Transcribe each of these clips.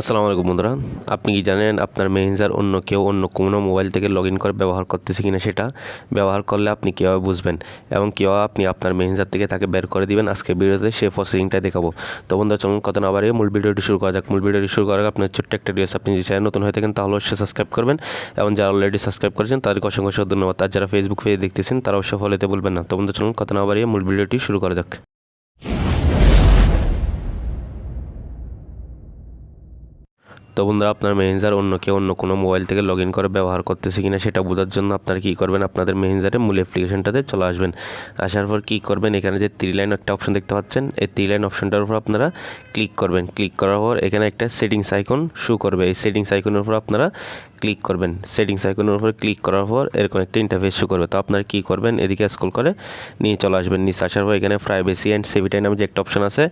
আসসালামু আলাইকুম বন্ধুরা। আপনি কি জানেন আপনার মেসেঞ্জার অন্য কেউ অন্য কোনো মোবাইল থেকে লগ ইন করে ব্যবহার করতেছে কিনা সেটা? ব্যবহার করলে আপনি কীভাবে বুঝবেন? এবং কীভাবে আপনি আপনার মেসেঞ্জার থেকে তাকে বের করে দিবেন? আজকে ভিডিওতে সেই প্রসেসিংটা দেখাবো। তো বন্ধুরা, চলুন কথা না বাড়িয়ে মূল ভিডিওটি শুরু করা যাক। মূল ভিডিওটি শুরু করার আপনার ছোট্ট একটা রিকোয়েস্ট আপনি যদি চ্যানেল নতুন হয়ে থাকেন তাহলে অবশ্যই সাবস্ক্রাইব করবেন এবং যারা অলরেডি সাবস্ক্রাইব করেছেন তাদেরকে অসংখ্য অসংখ্য ধন্যবাদ। আর যারা ফেসবুক পেজে দেখতেছেন তারা অবশ্যই ফলোতে বলবেন না। তো বন্ধুরা, চলুন কথা না বাড়িয়ে মূল ভিডিওটি শুরু করা যাক। তো বন্ধুরা, আপনার মেসেঞ্জার অন্য কেউ অন্য কোনো মোবাইল থেকে লগ ইন করে ব্যবহার করতেছে কিনা সেটা বোঝার জন্য আপনারা কী করবেন? আপনাদের মেসেঞ্জারে মূল অ্যাপ্লিকেশনটাতে চলে আসবেন। আসার পর কী করবেন? এখানে যে থ্রি লাইন একটা অপশন দেখতে পাচ্ছেন, এই থ্রি লাইন অপশনটার উপর আপনারা ক্লিক করবেন। ক্লিক করার পর এখানে একটা সেটিংস আইকন শো করবে। এই সেটিংস আইকনের উপর আপনারা ক্লিক করবেন। সেটিংস আইকনের উপর ক্লিক করার পর এরকম একটা ইন্টারফেস শো করবে। তো আপনারা কী করবেন? এদিকে স্কুল করে নিয়ে চলে আসবেন। নিচে আসার পর এখানে প্রাইভেসি অ্যান্ড সেভিটাই নামে যে একটা অপশন আছে,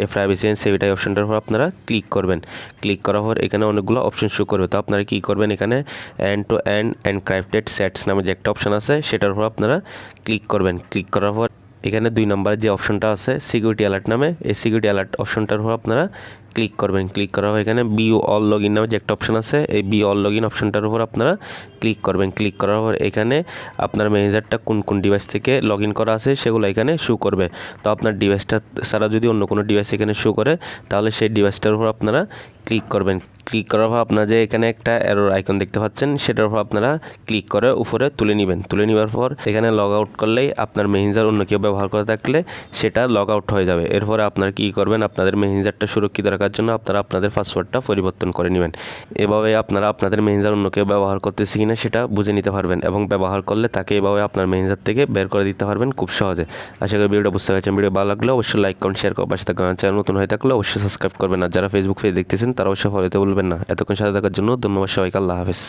এই প্রাইভেসি অ্যান্ড সেভিটাই অপশনটার উপর আপনারা ক্লিক করবেন। ক্লিক করার পর এখানে অনেকগুলো অপশন শো করবে। তো আপনারা কী করবেন এখানে? End to end encrypted chats নামে যে একটা অপশন আছে, সেটার উপর আপনারা ক্লিক করবেন। ক্লিক করার পর এখানে দুই নম্বরের যে অপশনটা আছে সিকিউরিটি অ্যালার্ট নামে, এই সিকিউরিটি অ্যালার্ট অপশনটার উপর আপনারা ক্লিক করবেন। ক্লিক করার পর এখানে বি অল লগ ইন নামে যে একটা অপশন আছে, এই বি অল লগ ইন অপশনটার উপর আপনারা ক্লিক করবেন। ক্লিক করার পর এখানে আপনার ম্যানেজারটা কোন কোন ডিভাইস থেকে লগ ইন করা আছে, সেগুলো এখানে শো করবে। তো আপনার ডিভাইসটা ছাড়া যদি অন্য কোনো ডিভাইস এখানে শো করে, তাহলে সেই ডিভাইসটার উপর আপনারা ক্লিক করবেন। ক্লিক করার পর আপনারা যে এখানে একটা এরর আইকন দেখতে পাচ্ছেন, সেটার উপর আপনারা ক্লিক করে উপরে তুলে নেবেন। তুলে নেওয়ার পর এখানে লগ আউট করলেই আপনার মেহেঞ্জার অন্য কেউ ব্যবহার করে থাকলে সেটা লগ আউট হয়ে যাবে। এরপরে আপনারা কী করবেন? আপনাদের মেহেঞ্জারটা সুরক্ষিত রাখার জন্য আপনারা আপনাদের পাসওয়ার্ডটা পরিবর্তন করে নেবেন। এভাবে আপনারা আপনাদের মেহেঞ্জার অন্য কেউ ব্যবহার করতেছে কিনা সেটা বুঝে নিতে পারবেন এবং ব্যবহার করলে তাকে এভাবে আপনার মেসেঞ্জার থেকে বের করে দিতে পারবেন খুব সহজে। আশা করি ভিডিওটা বুঝতে পারছেন। ভিডিও ভালো লাগলে অবশ্যই লাইক কমেন্ট শেয়ার করবেন পাশে থাকা চ্যানেল নতুন হয়ে থাকলে অবশ্যই সাবস্ক্রাইব করবেন। আর যারা ফেসবুক পেজ দেখতেছেন তারা অবশ্যই ফলোতে বলবেন না। এতক্ষণ সাথে থাকার জন্য ধন্যবাদ সবাইকে আল্লাহ হাফেজ।